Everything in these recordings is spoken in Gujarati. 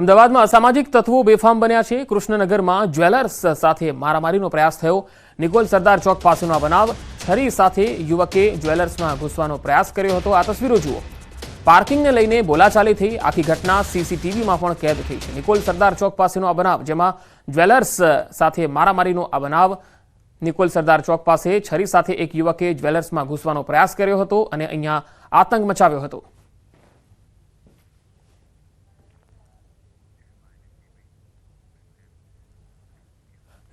અમદાવાદમાં અસામાજિક તત્વો બેફામ બન્યા છે. કૃષ્ણનગરમાં જ્વેલર્સ સાથે મારામારીનો પ્રયાસ થયો. નિકોલ સરદાર ચોક પાસેનો આ બનાવ. છરી સાથે યુવકે જ્વેલર્સમાં ઘૂસવાનો પ્રયાસ કર્યો હતો. આ તસવીરો જુઓ. પાર્કિંગને લઈને બોલાચાલી થઈ. આખી ઘટના સીસીટીવીમાં પણ કેદ થઈ છે. નિકોલ સરદાર ચોક પાસેનો આ બનાવ, જેમાં જ્વેલર્સ સાથે મારામારીનો આ બનાવ. નિકોલ સરદાર ચોક પાસે છરી સાથે એક યુવકે જ્વેલર્સમાં ઘૂસવાનો પ્રયાસ કર્યો હતો અને અહીંયા આતંક મચાવ્યો હતો.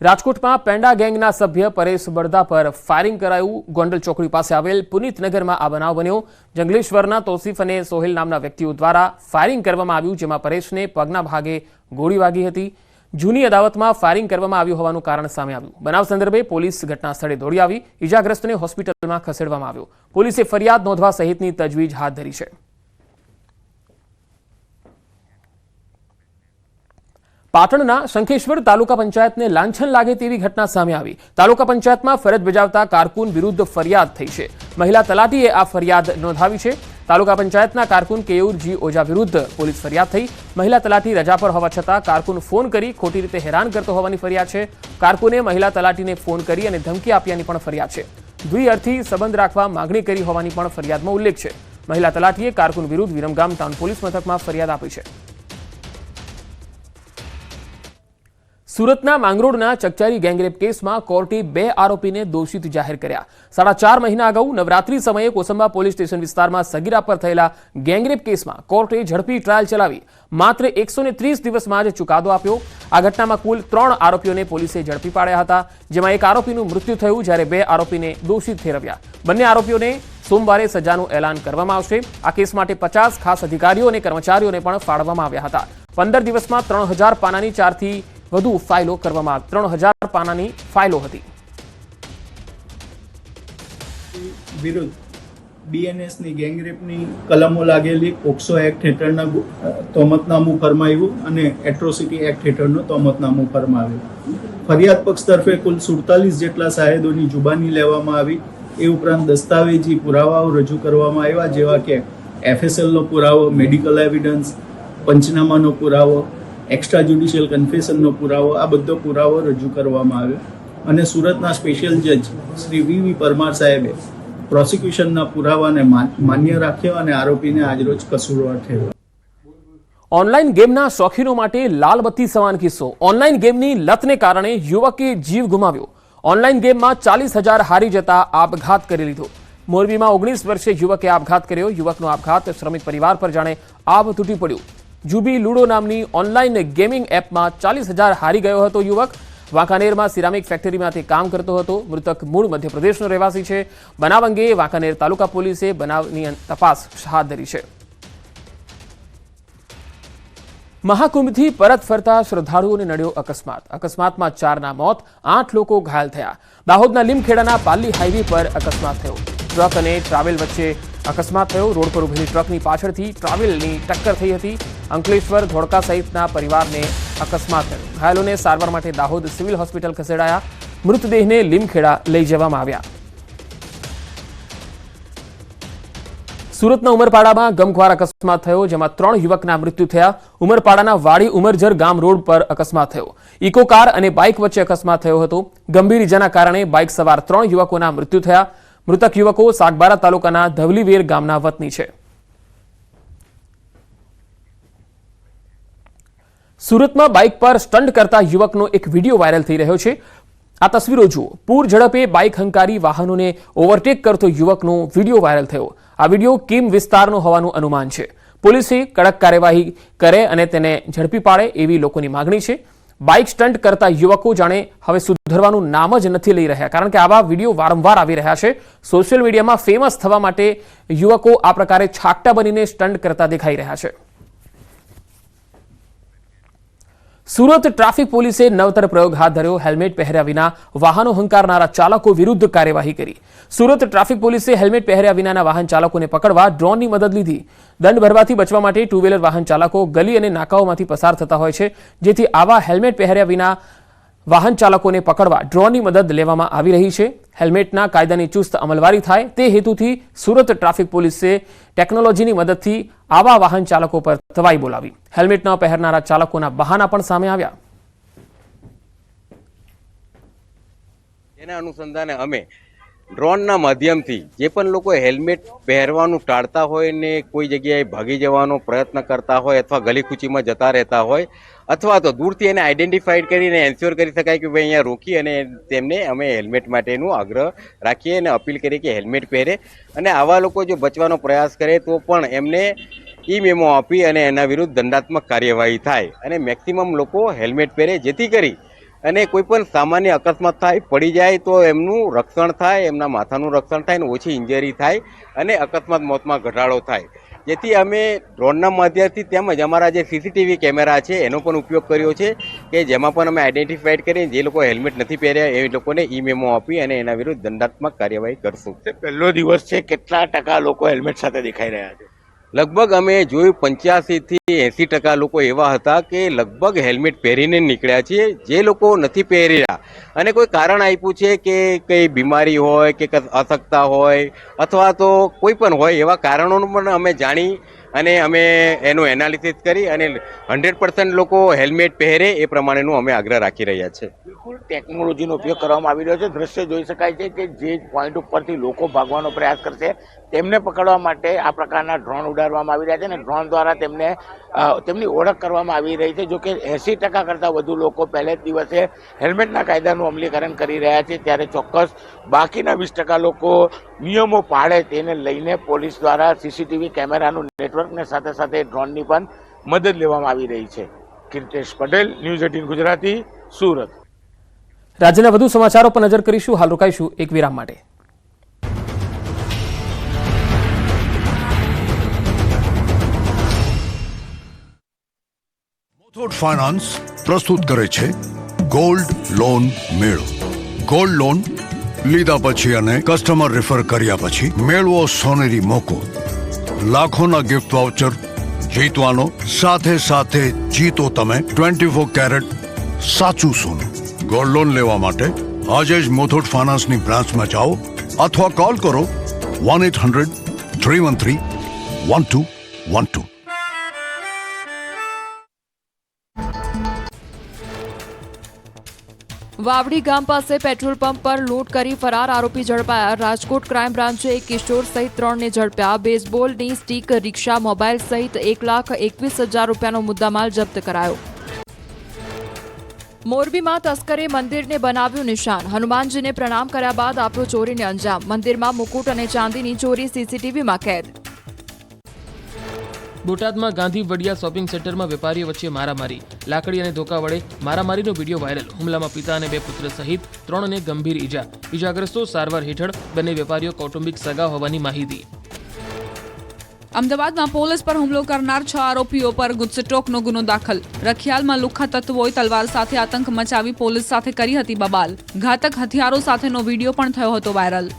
રાજકોટમાં પેંડા ગેંગના સભ્ય પરેશ બળદા પર ફાયરિંગ કરાયું. ગોંડલ ચોકડી પાસે આવેલ પુનિતનગરમાં આ બનાવ બન્યો. જંગલેશ્વરના તોસીફ અને સોહેલ નામના વ્યક્તિઓ દ્વારા ફાયરિંગ કરવામાં આવ્યું, જેમાં પરેશને પગના ભાગે ગોળી વાગી હતી. જૂની અદાવતમાં ફાયરિંગ કરવામાં આવ્યું હોવાનું કારણ સામે આવ્યું. બનાવ સંદર્ભે પોલીસ ઘટના સ્થળે દોડી આવી. ઇજાગ્રસ્તને હોસ્પિટલમાં ખસેડવામાં આવ્યો. પોલીસે ફરિયાદ નોંધવા સહિતની તજવીજ હાથ ધરી છે. પાટણના શંખેશ્વર તાલુકા પંચાયતને લાંછન લાગે તેવી ઘટના સામે આવી. તાલુકા પંચાયતમાં ફરજ બજાવતા કારકુન વિરુદ્ધ ફરિયાદ થઈ છે. મહિલા તલાટીએ આ ફરિયાદ નોંધાવી છે. તાલુકા પંચાયતના કારકુન કેયુરજી ઓઝા વિરુદ્ધ પોલીસ ફરિયાદ થઈ. મહિલા તલાટી રજા પર હોવા છતાં કારકુન ફોન કરી ખોટી રીતે હેરાન કરતો હોવાની ફરિયાદ છે. કારકુને મહિલા તલાટીને ફોન કરી અને ધમકી આપ્યાની પણ ફરિયાદ છે. દ્વિઅર્થી સંબંધ રાખવા માગણી કરી હોવાની પણ ફરિયાદમાં ઉલ્લેખ છે. મહિલા તલાટીએ કારકુન વિરુદ્ધ વિરમગામ ટાઉન પોલીસ મથકમાં ફરિયાદ આપી છે. સુરતના માંગરોળના ચકચારી ગેંગરેપ કેસમાં કોર્ટે બે આરોપીને દોષિત જાહેર કર્યા. સાડા ચાર મહિના અગાઉ નવરાત્રી સમયે કોસંબા પોલીસ સ્ટેશન વિસ્તારમાં સગીરા પર થયેલા ગેંગરેપ કેસમાં કોર્ટે ઝડપી ટ્રાયલ ચલાવી. માત્ર એકસો ત્રીસ દિવસમાં જ ચુકાદો આપ્યો. આ ઘટનામાં કુલ ત્રણ આરોપીઓને પોલીસે ઝડપી પાડ્યા હતા. જેમાં એક આરોપીનું મૃત્યુ થયું, જ્યારે બે આરોપીને દોષિત ઠેરવ્યા. બંને આરોપીઓને સોમવારે સજાનું એલાન કરવામાં આવશે. આ કેસ માટે પચાસ ખાસ અધિકારીઓ અને કર્મચારીઓને પણ ફાળવવામાં આવ્યા હતા. પંદર દિવસમાં ત્રણ હજાર પાનાની ચારથી વધુ ફાઇલો કરવામાં આવી ત્રણ હજાર પાનાની ફાઇલો હતી. વિરુદ્ધ બીએનએસની ગેંગરેપની કલમો લાગેલી પોક્સો એક્ટ હેઠળના તોમતનામું ફરમાવ્યું અને એટ્રોસિટી એક્ટ હેઠળનું તોમતનામું ફરમાવ્યું. ફરિયાદ પક્ષ તરફે કુલ સુડતાલીસ જેટલા સાહેદોની જુબાની લેવામાં આવી. એ ઉપરાંત દસ્તાવેજી પુરાવાઓ રજૂ કરવામાં આવ્યા, જેવા કે એફએસએલનો પુરાવો મેડિકલ એવિડન્સ પંચનામાનો પુરાવો એક્સ્ટ્રા જ્યુડિશિયલ કન્ફેશનનો પુરાવો, આ બધો પુરાવો રજૂ કરવામાં આવ્યો. અને સુરતના સ્પેશિયલ જજ શ્રી વી વી પરમાર સાહેબે પ્રોસિક્યુશનના પુરાવાને માન્ય રાખ્યો અને આરોપીને આજરોજ કસૂરવાર ઠેરવ્યો. ઓનલાઈન ગેમના શોખીનો માટે લાલબત્તી સમાન કિસ્સો. ઓનલાઈન ગેમની લતને કારણે યુવકે જીવ ગુમાવ્યો. ઓનલાઈન ગેમમાં ચાલીસ હજાર હારી જતા આપઘાત કરી લીધો. મોરબીમાં ઓગણીસ વર્ષે યુવકે આપઘાત કર્યો. યુવકનો આપઘાત, શ્રમિક પરિવાર પર જાણે આબ તૂટી પડ્યું. જુબી લુડો નામની ઓનલાઈન ગેમિંગ એપમાં ચાલીસ હજાર હારી ગયો હતો યુવક. વાંકાનેરમાં સિરામિક ફેક્ટરીમાંથી કામ કરતો હતો. મૃતક મૂળ મધ્યપ્રદેશનો રહેવાસી છે. બનાવ અંગે વાંકાનેર તાલુકા પોલીસે બનાવની તપાસ હાથ ધરી છે. મહાકુંભથી પરત ફરતા શ્રદ્ધાળુઓને નડ્યો અકસ્માત. અકસ્માતમાં ચારના મોત, આઠ લોકો ઘાયલ થયા. દાહોદના લીમખેડાના પાલી હાઈવે પર અકસ્માત થયો. ટ્રક અને ટ્રાવેલ વચ્ચે અકસ્માત થયો. રોડ પર ઉભેલી ટ્રકની પાછળથી ટ્રાવેલની ટક્કર થઈ હતી. અંકલેશ્વર ધોળકા સહિતના પરિવારને અકસ્માત થયો. ઘાયલોને સારવાર માટે દાહોદ સિવિલ હોસ્પિટલ ખસેડાયા. મૃતદેહને લીમખેડા લઈ જવામાં આવ્યા. સુરતના ઉમરપાડામાં ગમખ્વાર અકસ્માત થયો, જેમાં ત્રણ યુવકના મૃત્યુ થયા. ઉમરપાડાના વાડી ઉમરજર ગામ રોડ પર અકસ્માત થયો. ઇકો કાર અને બાઇક વચ્ચે અકસ્માત થયો હતો. ગંભીર ઇજાના કારણે બાઇક સવાર ત્રણ યુવકોના મૃત્યુ થયા. મૃતક યુવકો સાગબારા તાલુકાના ધવલીવેર ગામના વતની છે. સુરતમાં બાઇક પર સ્ટન્ટ કરતા યુવકનો એક વીડિયો વાયરલ થઈ રહ્યો છે. આ તસવીરો જુઓ. પૂર ઝડપે બાઇક હંકારી વાહનોને ઓવરટેક કરતો યુવકનો વીડિયો વાયરલ થયો. આ વીડિયો કિમ વિસ્તારનો હોવાનું અનુમાન છે. પોલીસે કડક કાર્યવાહી કરે અને તેને ઝડપી પાડે એવી લોકોની માગણી છે. બાઇક સ્ટન્ટ કરતા યુવકો જાણે હવે સુધરવાનું નામ જ નથી લઈ રહ્યા. કારણ કે આવા વીડિયો વારંવાર આવી રહ્યા છે. સોશિયલ મીડિયામાં ફેમસ થવા માટે યુવકો આ પ્રકારે છાકટા બનીને સ્ટન્ટ કરતા દેખાઈ રહ્યા છે. સુરત ટ્રાફિક પોલીસે નવતર પ્રયોગ હાથ ધર્યો. હેલ્મેટ પહેર્યા વિના વાહનો હંકારનારા ચાલકો વિરુદ્ધ કાર્યવાહી કરી. સુરત ટ્રાફિક પોલીસે હેલ્મેટ પહેર્યા વિનાના વાહન ચાલકોને પકડવા ડ્રોનની મદદ લીધી. દંડ ભરવાથી બચવા માટે ટુ વ્હીલર વાહન ચાલકો ગલી અને નાકાઓમાંથી પસાર થતા હોય છે. જેથી આવા હેલ્મેટ પહેર્યા વિના વાહન ચાલકોને પકડવા ડ્રોનની મદદ લેવામાં આવી રહી છે. હેલ્મેટના કાયદાની ચુસ્ત અમલવારી થાય તે હેતુથી સુરત ટ્રાફિક પોલીસે ટેકનોલોજીની મદદથી આવા વાહન ચાલકો પર તવાઈ બોલાવી. હેલ્મેટ ન પહેરનારા ચાલકોના બહાના પણ સામે આવ્યા. એના અનુસંધાને અમે ડ્રોનના માધ્યમથી જે પણ લોકો હેલ્મેટ પહેરવાનું ટાળતા હોય ને કોઈ જગ્યાએ ભાગી જવાનો પ્રયત્ન કરતા હોય અથવા ગલીકૂચીમાં જતા રહેતા હોય અથવા તો દૂરથી એને આઈડેન્ટિફાઈડ કરીને એન્શ્યોર કરી શકાય કે ભાઈ અહીંયા રોકી અને તેમને અમે હેલ્મેટ માટેનું આગ્રહ રાખીએ અને અપીલ કરીએ કે હેલ્મેટ પહેરે. અને આવા લોકો જો બચવાનો પ્રયાસ કરે તો પણ એમને ઈ મેમો આપી અને એના વિરુદ્ધ દંડાત્મક કાર્યવાહી થાય. અને મેક્સિમમ લોકો હેલ્મેટ પહેરે જેથી કરી અને કોઈ પણ સામાન્ય અકસ્માત થાય, પડી જાય તો એમનું રક્ષણ થાય, એમના માથાનું રક્ષણ થાય અને ઓછી ઇન્જરી થાય અને અકસ્માત મોતમાં ઘટાડો થાય. જેથી અમે ડ્રોનના માધ્યમથી તેમજ અમારા જે સીસીટીવી કેમેરા છે, એનો પણ ઉપયોગ કર્યો છે કે જેમાં પણ અમે આઈડેન્ટિફાઈડ કરીને જે લોકો હેલ્મેટ નથી પહેર્યા, એ લોકોને ઈ મેમો આપી અને એના વિરુદ્ધ દંડાત્મક કાર્યવાહી કરશું. પહેલો દિવસ છે, કેટલા ટકા લોકો હેલ્મેટ સાથે દેખાઈ રહ્યા છે? લગભગ અમે જોયું પંચ્યાસીથી એંસી ટકા લોકો એવા હતા કે લગભગ હેલ્મેટ પહેરીને નીકળ્યા છીએ, જે લોકો નથી પહેરી રહ્યા અને કોઈ કારણ આપ્યું છે કે કંઈ બીમારી હોય કે અશક્તા હોય, અથવા તો કોઈ પણ હોય એવા કારણોનું પણ અમે જાણી અને અમે એનું એનાલિસિસ કરી અને હંડ્રેડ પર્સન્ટ લોકો હેલ્મેટ પહેરે એ પ્રમાણેનું અમે આગ્રહ રાખી રહ્યા છે. બિલકુલ ટેકનોલોજીનો ઉપયોગ કરવામાં આવી રહ્યો છે. દ્રશ્ય જોઈ શકાય છે કે જે પોઈન્ટ ઉપરથી લોકો ભાગવાનો પ્રયાસ કરશે, તેમને પકડવા માટે આ પ્રકારના ડ્રોન ઉડાડવામાં આવી રહ્યા છે અને ડ્રોન દ્વારા તેમને તેમની ઓળખ કરવામાં આવી રહી છે. જો કે એંસી ટકા કરતાં વધુ લોકો પહેલે જ દિવસે હેલ્મેટના કાયદાનું અમલીકરણ કરી રહ્યા છે. ત્યારે ચોક્કસ બાકીના વીસ ટકા લોકો નિયમો પાળે તેને લઈને પોલીસ દ્વારા સીસીટીવી કેમેરાનું નેટવર્કને સાથે સાથે ડ્રોનની પણ મદદ લેવામાં આવી રહી છે. Kirtesh Patel news eighteen Gujarati Surat. રાજ્યના વધુ સમાચારો પર નજર કરીશું. હાલ રોકાઈશું એક વિરામ માટે. મુથુટ ફાઇનાન્સ પ્રસ્તુત કરે છે ગોલ્ડ લોન મેળો. ગોલ્ડ લોન લીધા પછી અને કસ્ટમર રેફર કર્યા પછી મેળવો સોનેરી મોકો લાખોના ગિફ્ટ વાઉચર જીતવાનો, સાથે સાથે જીતો તમે ટ્વેન્ટી ફોર કેરેટ સાચું સોનું. ગોલ્ડ લોન લેવા માટે આજે જ મુથુટ ફાઇનાન્સની બ્રાન્ચમાં જાઓ અથવા કોલ કરો one eight hundred three one three one two one two Vavdi ગામ પાસે પેટ્રોલ પંપ પર લૂંટ કરી ફરાર આરોપી ઝડપાયા. રાજકોટ ક્રાઇમ બ્રાન્ચે એક કિશોર સહિત ત્રણને ઝડપ્યા. બેઝબોલની સ્ટીક, રિક્ષા મોબાઈલ સહિત એક લાખ એકવીસ હજાર રૂપિયાનો મુદ્દામાલ જપ્ત કરાયો. મોરબીમાં તસ્કરે મંદિરને બનાવ્યું નિશાન. હનુમાનજીને પ્રણામ કર્યા બાદ આપ્યો ચોરીને અંજામ. મંદિરમાં મુકુટ અને ચાંદીની ચોરી સીસીટીવીમાં કેદ. બોટાદમાં ગાંધી વડિયા શોપિંગ સેન્ટરમાં વેપારીઓ વચ્ચે મારામારી. લાકડી અને ધોકા વડે મારામારીનો વીડિયો વાયરલ. હુમલામાં પિતા અને બે પુત્ર સહિત ત્રણને ગંભીર ઈજા. ઈજાગ્રસ્તો સારવાર હેઠળ બંને વેપારીઓ કૌટુંબિક સગા હોવાની માહિતી. અમદાવાદમાં પોલીસ પર હુમલો કરનાર છ આરોપીઓ પર ગુજસટોકનો ગુનો દાખલ. રખિયાલમાં લુખ્ખા તત્વોએ તલવાર સાથે આતંક મચાવી પોલીસ સાથે કરી હતી બબાલ. ઘાતક હથિયારો સાથેનો વીડિયો પણ થયો હતો વાયરલ.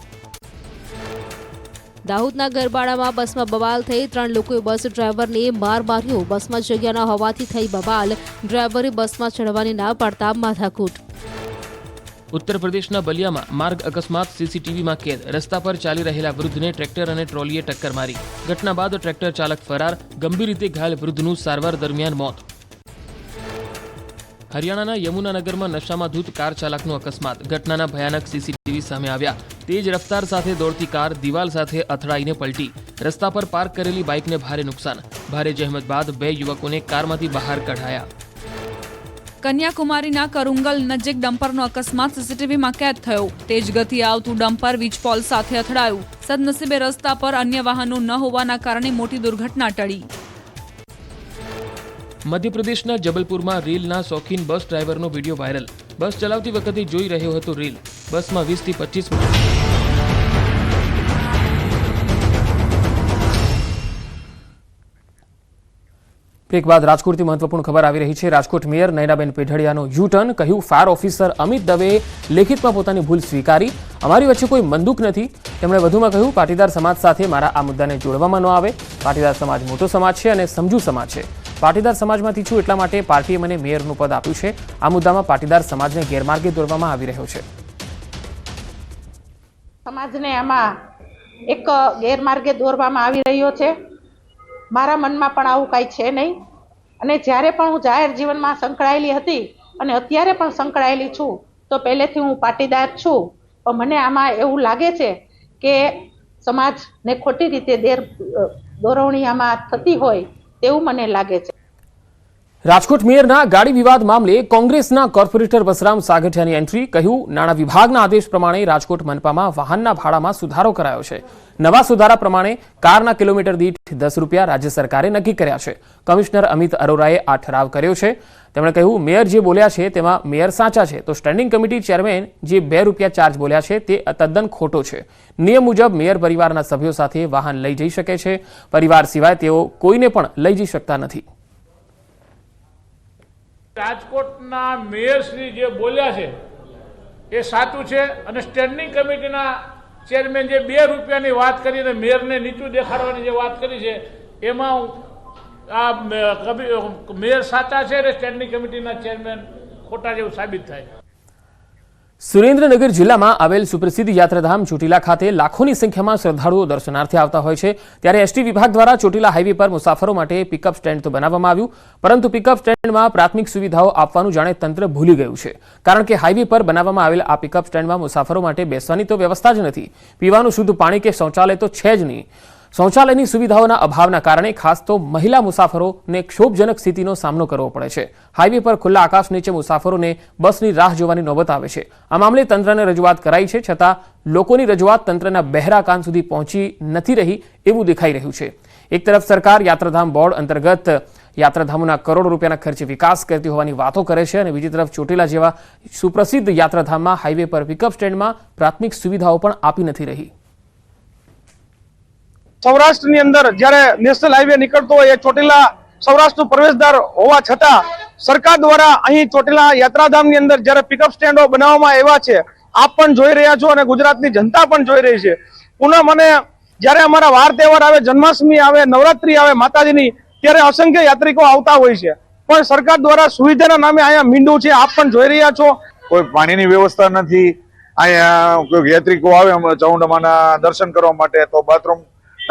દાહોદના ગરબાડામાં બસમાં બવાલ થઈ ત્રણ લોકોએ બસ ડ્રાઈવરને માર માર્યો. બસમાં જગ્યા ન હોવાથી થઈ બવાલ ડ્રાઈવરે બસમાં ચડવાની ના પાડતા માથાકૂટ. ઉત્તર પ્રદેશના બલિયામાં માર્ગ અકસ્માત, સીસીટીવીમાં કેદ. રસ્તા પર ચાલી રહેલા વૃદ્ધને ટ્રેક્ટર અને ટ્રોલીએ ટક્કર મારી. ઘટના બાદ ટ્રેક્ટર ચાલક ફરાર. ગંભીર રીતે ઘાયલ વૃદ્ધનું સારવાર દરમિયાન મોત. હરિયાણાના યમુનાનગરમાં નશામાં ધૂત કાર ચાલકનો અકસ્માત. ઘટનાના ભયાનક સીસીટીવી સામે આવ્યા. તેજ રફતાર સાથે દોડતી કાર દિવાલ સાથે અથડાઈને પલટી. રસ્તા પર પાર્ક કરેલી બાઇકને ભારે નુકસાન. ભારે જહેમત બાદ બે યુવકોને કારમાંથી બહાર કઢાયા. કન્યાકુમારીના કરુંગલ નજીક ડમ્પરનો અકસ્માત સીસીટીવીમાં કેદ થયો. તેજ ગતિએ આવતું ડમ્પર વીજપોલ સાથે અથડાયું. સદનસીબે રસ્તા પર અન્ય વાહનો ન હોવાના કારણે મોટી દુર્ઘટના ટળી. મધ્યપ્રદેશના જબલપુરમાં રીલના શોખીન બસ ડ્રાઈવરનો વીડિયો વાયરલ. બસ ચલાવતી વખતે જોઈ રહ્યો હતો રીલ. બસમાં વીસથી પચીસ બ્રેક બાદ રાજકોટથી મહત્વપૂર્ણ ખબર આવી રહી છે. રાજકોટ મેયર નયનાબેન પેઢડિયાનો યુટર્ન કહ્યું, ફાયર ઓફિસર અમિત દવેએ લેખિતમાં પોતાની ભૂલ સ્વીકારી. અમારી વચ્ચે કોઈ બંદૂક નથી. તેમણે વધુમાં કહ્યું, પાટીદાર સમાજ સાથે મારા આ મુદ્દાને જોડવામાં ન આવે. પાટીદાર સમાજ મોટો સમાજ છે અને સમજુ સમાજ છે. પાટીદાર સમાજમાંથી છું એટલા માટે પાર્ટીએ મને મેયરનું પદ આપ્યું છે. આ મુદ્દામાં પાટીદાર સમાજને ગેરમાર્ગે દોરવામાં આવી રહ્યો છે. સમાજને આમાં એક ગેરમાર્ગે દોરવામાં આવી રહ્યો છે. મારા મનમાં પણ આવું કાંઈ છે નહીં. અને જ્યારે પણ હું જાહેર જીવનમાં સંકળાયેલી હતી અને અત્યારે પણ સંકળાયેલી છું, તો પહેલેથી હું પાટીદાર છું. પણ મને આમાં એવું લાગે છે કે સમાજને ખોટી રીતે દેર દોરવણી આમાં થતી હોય તેવું મને લાગે છે. રાજકોટ મેયરના ગાડી વિવાદ મામલે કોંગ્રેસના કોર્પોરેટર વસરામ સાગઠિયાની એન્ટ્રી, કહ્યું, નાણાં વિભાગના આદેશ પ્રમાણે રાજકોટ મનપામાં વાહનના ભાડામાં સુધારો કરાયો છે. નવા સુધારા પ્રમાણે કારના કિલોમીટર દીઠ દસ રૂપિયા રાજ્ય સરકારે નક્કી કર્યા છે. કમિશનર અમિત અરોરાએ આ ઠરાવ કર્યો છે. તેમણે કહ્યું, મેયર જે બોલ્યા છે તેમાં મેયર સાચા છે. તો સ્ટેન્ડિંગ કમિટી ચેરમેન જે બે રૂપિયા ચાર્જ બોલ્યા છે તે તદ્દન ખોટો છે. નિયમ મુજબ મેયર પરિવારના સભ્યો સાથે વાહન લઈ જઈ શકે છે. પરિવાર સિવાય તેઓ કોઈને પણ લઈ જઈ શકતા નથી. રાજકોટના મેયરશ્રી જે બોલ્યા છે, એ સાચું છે અને સ્ટેન્ડિંગ કમિટીના ચેરમેન જે બે રૂપિયાની વાત કરી અને મેયરને નીચું દેખાડવાની જે વાત કરી છે, એમાં આ મેયર સાચા છે અને સ્ટેન્ડિંગ કમિટીના ચેરમેન ખોટા જેવું સાબિત થાય. સુરેન્દ્રનગર જિલ્લામાં આવેલ સુપ્રસિદ્ધ યાત્રાધામ ચોટીલા ખાતે લાખોની સંખ્યામાં શ્રદ્ધાળુઓ દર્શનાર્થે આવતા હોય છે. ત્યારે એસટી વિભાગ દ્વારા ચોટીલા હાઈવે પર મુસાફરો માટે પિકઅપ સ્ટેન્ડ તો બનાવવામાં આવ્યું, પરંતુ પિકઅપ સ્ટેન્ડમાં પ્રાથમિક સુવિધાઓ આપવાનું જાણે તંત્ર ભૂલી ગયું છે. કારણ કે હાઈવે પર બનાવવામાં આવેલ આ પિકઅપ સ્ટેન્ડમાં મુસાફરો માટે બેસવાની તો વ્યવસ્થા જ નથી. પીવાનું શુદ્ધ પાણી કે શૌચાલય તો છે જ નહીં. શૌચાલયની સુવિધાઓના અભાવના કારણે ખાસ તો મહિલા મુસાફરોને ક્ષોભજનક સ્થિતિનો સામનો કરવો પડે છે. હાઈવે પર ખુલ્લા આકાશ નીચે મુસાફરોને બસની રાહ જોવાની નોબત આવે છે. આ મામલે તંત્રને રજૂઆત કરાઈ છે છતાં લોકોની રજૂઆત તંત્રના બહેરા કાન સુધી પહોંચી નથી રહી એવું દેખાઈ રહ્યું છે. એક તરફ સરકાર યાત્રાધામ બોર્ડ અંતર્ગત યાત્રાધામોના કરોડો રૂપિયાના ખર્ચે વિકાસ કરતી હોવાની વાતો કરે છે અને બીજી તરફ ચોટીલા જેવા સુપ્રસિદ્ધ યાત્રાધામમાં હાઈવે પર પિકઅપ સ્ટેન્ડમાં પ્રાથમિક સુવિધાઓ પણ આપી નથી રહી. સૌરાષ્ટ્રની અંદર જ્યારે નેશનલ હાઈવે નીકળતો હોય એ ચોટીલા સૌરાષ્ટ્રનું પ્રવેશદ્વાર હોવા છતાં સરકાર દ્વારા અહીં ચોટીલા યાત્રાધામની અંદર જ્યારે પિકઅપ સ્ટેન્ડો બનાવવામાં આવ્યા છે, આપ પણ જોઈ રહ્યા છો અને ગુજરાતની જનતા પણ જોઈ રહી છે. પુનઃ મને જ્યારે અમારા વાર તહેવાર આવે, જન્માષ્ટમી આવે, નવરાત્રી આવે માતાજીની, ત્યારે અસંખ્ય યાત્રિકો આવતા હોય છે. પણ સરકાર દ્વારા સુવિધાના નામે અહીંયા મીંડું છે, આપ પણ જોઈ રહ્યા છો. કોઈ પાણીની વ્યવસ્થા નથી. અહીંયા યાત્રિકો આવે, અમે ચામુંડામાના દર્શન કરવા માટે, તો બાથરૂમ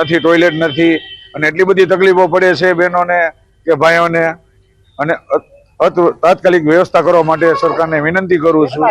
નથી ટોયલેટ નથી. અને એટલી બધી તકલીફો પડે છે બહેનોને કે ભાઈઓને. અને તાત્કાલિક વ્યવસ્થા કરવા માટે સરકારને વિનંતી કરું છું.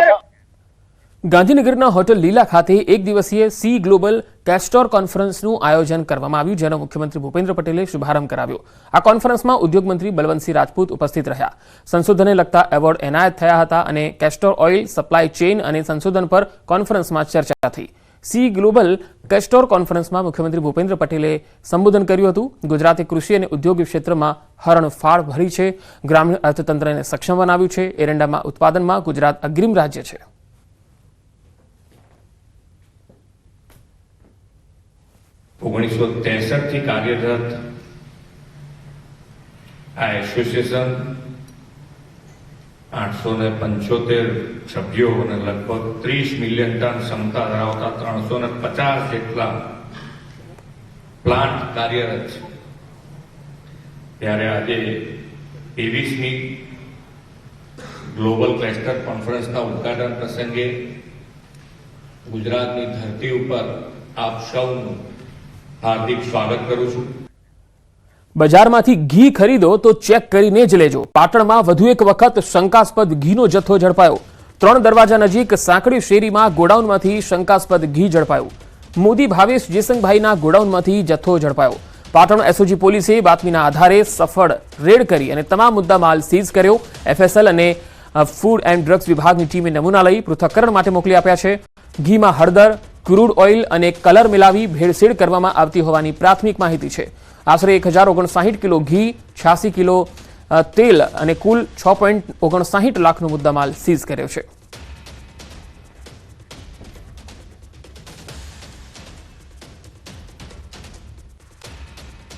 ગાંધીનગરના હોટલ લીલા ખાતે એક દિવસીય સી ગ્લોબલ કેસ્ટોર કોન્ફરન્સનું આયોજન કરવામાં આવ્યું, જેનો મુખ્યમંત્રી ભૂપેન્દ્ર પટેલે શુભારંભ કરાવ્યો. આ કોન્ફરન્સમાં ઉદ્યોગમંત્રી બલવંતસિંહ રાજપૂત ઉપસ્થિત રહ્યા. સંશોધનને લગતા એવોર્ડ એનાયત થયા હતા અને કેસ્ટોર ઓઇલ સપ્લાય ચેઇન અને સંશોધન પર કોન્ફરન્સમાં ચર્ચા થઈ. સી ગ્લોબલ કેસ્ટોર કોન્ફરન્સમાં મુખ્યમંત્રી ભૂપેન્દ્ર પટેલે સંબોધન કર્યું હતું. ગુજરાતે કૃષિ અને ઉદ્યોગ ક્ષેત્રમાં હરણફાળ ભરી છે. ગ્રામીણ અર્થતંત્રને સક્ષમ બનાવ્યું છે. એરંડામાં ઉત્પાદનમાં ગુજરાત અગ્રીમ રાજ્ય છે. ઓગણીસો ત્રેસઠથી કાર્યરત આ એસોસિએશન આઠસો ને પંચોતેર સભ્યો અને લગભગ ત્રીસ મિલિયન ટન ક્ષમતા ધરાવતા ત્રણસો ને પચાસ જેટલા પ્લાન્ટ કાર્યરત છે. ત્યારે આજે ત્રેવીસમી ગ્લોબલ ક્લસ્ટર કોન્ફરન્સના ઉદઘાટન પ્રસંગે ગુજરાતની ધરતી ઉપર આપ સૌનું હાર્દિક સ્વાગત કરું છું. બજારમાંથી ઘી ખરીદો તો ચેક કરીને જ લેજો. પાટણમાં વધુ એક વખત શંકાસ્પદ ઘીનો જથ્થો ઝડપાયો. ત્રણ દરવાજા નજીક સાંકડી શેરીમાં ગોડાઉનમાંથી શંકાસ્પદ ઘી ઝડપાયું. મોદી ભાવેશ જેસંગભાઈના ગોડાઉનમાંથી જથ્થો ઝડપાયો. પાટણ એસઓજી પોલીસે બાતમીના આધારે સફળ રેડ કરી અને તમામ મુદ્દા માલ સીઝ કર્યો. એફએસએલ અને ફૂડ એન્ડ ડ્રગ્સ વિભાગની ટીમે નમૂના લઈ પૃથ્થકરણ માટે મોકલી આપ્યા છે. ઘીમાં હળદર, ક્રૂડ ઓઇલ અને કલર મિલાવી ભેળસેળ કરવામાં આવતી હોવાની પ્રાથમિક માહિતી છે. આશરે એક હજાર ઓગણસાહીઠ કિલો ઘી, છ્યાસી કિલો તેલ અને કુલ છ પોઈન્ટ ઓગણસાહીઠ લાખનો મુદ્દામાલ સીઝ કર્યો છે.